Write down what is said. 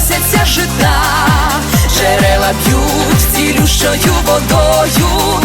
Рясні колосяться жита, джерела б'ють цілющою водою,